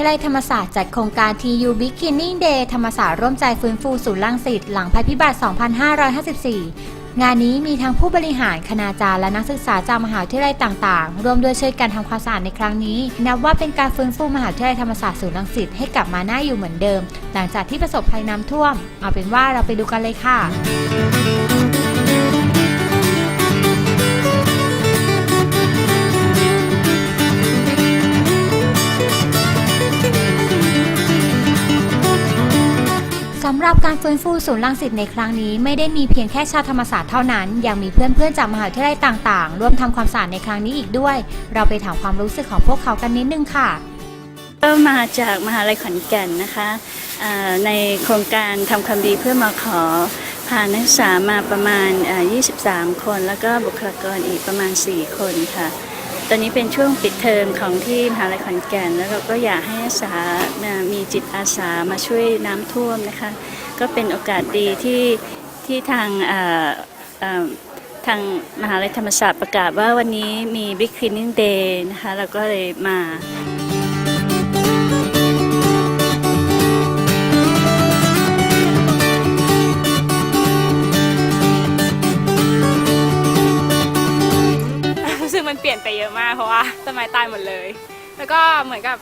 ยาลัยธรรมศาสตร์จัดโครงการ TU Beginning Day ธรรมศาสตร์ร่วมใจฟื้นฟูศูนย์ลังสิตหลังภัยพิบัติ 2554 งานนี้มีทั้งผู้บริหารคณาจารย์และนักศึกษาจากมหาวิทยาลัยต่างๆ ร่วมด้วยช่วยกันทำความสะอาดในครั้งนี้ นับว่าเป็นการฟื้นฟูมหาวิทยาลัยธรรมศาสตร์ศูนย์ลังสิตให้กลับมาหน่าอยู่เหมือนเดิม หลังจากที่ประสบภัยน้ำท่วม เอาเป็นว่าเราไปดูกันเลยค่ะ หรับการฟื้นฟูศูนย์รังสิตในครั้งนี้ไม่ได้มีเพียงแค่ชาวธรรมศาสตร์เท่านั้น ยังมีเพื่อนๆจากมหาวิทยาลัยต่างๆ ร่วมทำความสะอาดในครั้งนี้อีกด้วย เราไปถามความรู้สึกของพวกเขากันนิดนึงค่ะ ก็มาจากมหาลัยขอนแก่นนะคะอ่าในโครงการทำความดีเพื่อมาขอพานักศึกษามาประมาณอ่า23 คน แล้วก็บุคลากรอีกประมาณ 4 คนค่ะ ตอนนี้เป็นช่วงปิดเทอมของที่มหาลัยขอนแก่น แล้วเราก็อยากให้นักศึกษามามีจิตอาสามาช่วยน้ำท่วมนะคะ ก็เป็นโอกาสดีที่ที่ทางทางมหาลัยธรรมศาสตร์ประกาศว่าวันนี้มี Big Cleaning Day นะคะเราก็เลยมา ปลี่ยนไปเยอะมากเพราะว่าต้นไม้ตายหมดเลย แล้วก็เหมือนกับ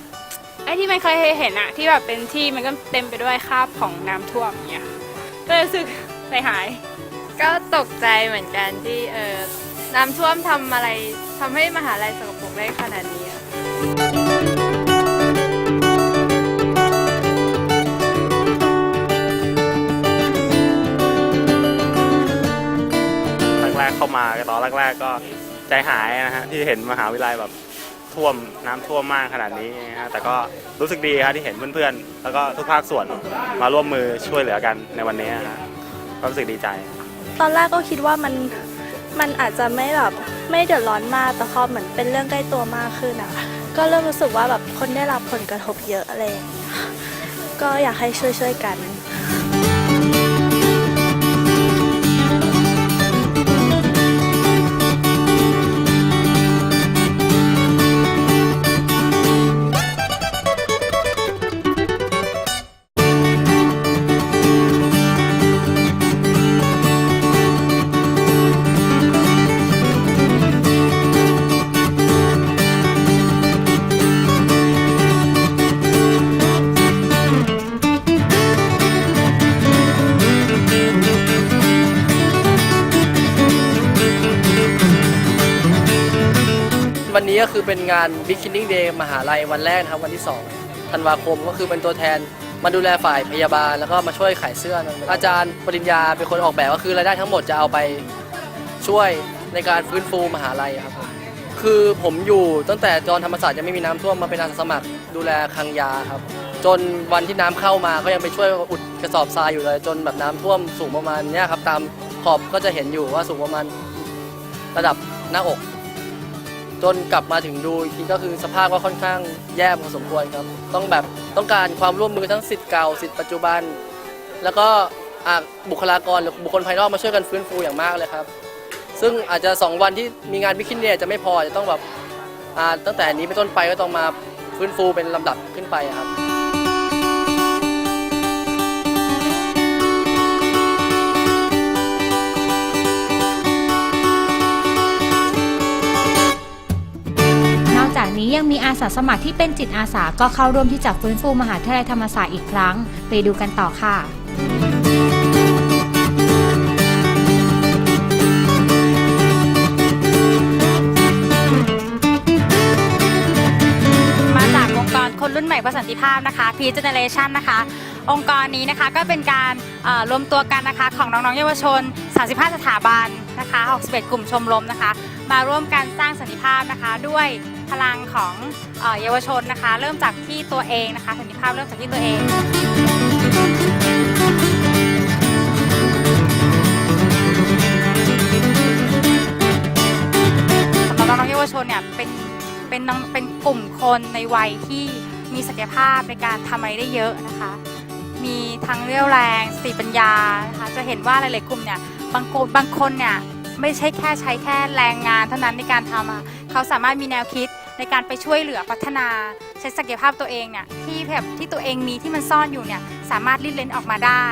ไอ้ที่มันเคยเห็นอะที่แบบเป็นที่มันก็เต็มไปด้วยคราบของน้ำท่วมอย่างเงี้ยก็เลยรู้สึกใจหาย ก็ตกใจเหมือนกันที่เออน้ำท่วมทำอะไรทำให้มหาลัยสกปรกได้ขนาดนี้อะแรกๆเข้ามาตอนแรกๆก็ ใจหายนะฮะที่เห็นมหาวิทยาลัยแบบท่วมน้ำท่วมมากขนาดนี้นะฮะแต่ก็รู้สึกดีครับที่เห็นเพื่อนๆ แล้วก็ทุกภาคส่วนมาร่วมมือช่วยเหลือกันในวันนี้นะฮะก็รู้สึกดีใจ ตอนแรกก็คิดว่ามันมันอาจจะไม่แบบไม่เดือดร้อนมากแต่พอเหมือนเป็นเรื่องใกล้ตัวมากขึ้นอะก็เริ่มรู้สึกว่าแบบคนได้รับผลกระทบเยอะอะไรก็อยากให้ช่วยๆกัน นนี้ก็คือเป็นงาน Beginning Day มหาลัยวันแรกนะครับ วันที่2ธันวาคมก็คือเป็นตัวแทนมาดูแลฝ่ายพยาบาลแล้วก็มาช่วยขายเสื้อนะอาจารย์ปริญญาเป็นคนออกแบบก็คือรายได้ทั้งหมดจะเอาไปช่วยในการฟื้นฟูมหาลัยครับผมคือผมอยู่ตั้งแต่ตอนธรรมศาสตร์ยังไม่มีน้ำท่วมมาเป็นอาสาสมัครดูแลคลังยาครับ จนวันที่น้ำเข้ามาก็ยังไปช่วยอุดกระสอบทรายอยู่เลย จนแบบน้ำท่วมสูงประมาณเนี้ยครับตามขอบก็จะเห็นอยู่ว่าสูงประมาณระดับหน้าอก จนกลับมาถึงดูอีกทีก็คือสภาพก็ค่อนข้างแย่พอสมควรครับ ต้องแบบต้องการความร่วมมือทั้งสิทธิ์เก่าสิทธิ์ปัจจุบัน แล้วก็อะบุคลากรหรือบุคคลภายนอกมาช่วยกันฟื้นฟูอย่างมากเลยครับ ซึ่งอาจจะ 2 วันที่มีงานวิคินเนี่ยจะไม่พอจะต้องแบบอ่าตั้งแต่นี้เป็นต้นไปก็ต้องมาฟื้นฟูเป็นลำดับขึ้นไปครับ ยังมีอาสาสมัครที่เป็นจิตอาสาก็เข้าร่วมที่จะฟื้นฟูมหาวิทยาลัยธรรมศาสตร์อีกครั้ง ไปดูกันต่อค่ะมาจากองค์กรคนรุ่นใหม่เพื่อสันติภาพนะคะ P Generation นะคะ องค์กรนี้นะคะก็เป็นการรวมตัวกันนะคะของน้องๆเยาวชน 35 สถาบันนะคะ 61 กลุ่มชมรมนะคะ มาร่วมกันสร้างสันติภาพนะคะด้วย พลังของเยาวชนนะคะ เริ่มจากที่ตัวเองนะคะสันติภาพเริ่มจากที่ตัวเองสำหรับน้องเยาวชนเนี่ยเป็นเป็นน้องเป็นกลุ่มคนในวัยที่มีศักยภาพในการทำอะไรได้เยอะนะคะ มีทั้งเรี่ยวแรงสติปัญญานะคะจะเห็นว่าหลายๆกลุ่มเนี่ยบางคนบางคนเนี่ยไม่ใช่แค่ใช้แค่แรงงานเท่านั้นในการทำเขาสามารถมีแนวคิด ในการไปช่วยเหลือพัฒนาใช้ศักยภาพตัวเองเนี่ยที่แบบที่ตัวเองมีที่มันซ่อนอยู่เนี่ยสามารถริดเลนออกมาได้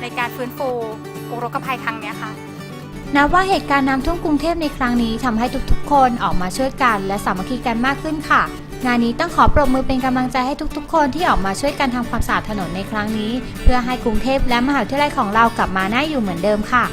ในการฟื้นฟูอุทกภัยครั้งนี้ค่ะนับว่าเหตุการณ์น้ำท่วมกรุงเทพในครั้งนี้ทำให้ทุกๆ คนออกมาช่วยกัน และสามัคคีกันมากขึ้นค่ะ งานนี้ต้องขอปรบมือเป็นกำลังใจให้ทุกๆ คนที่ออกมาช่วยกันทำความสะอาดถนนในครั้งนี้ เพื่อให้กรุงเทพและมหาวิทยาลัยของเรากลับมาน่าอยู่เหมือนเดิมค่ะ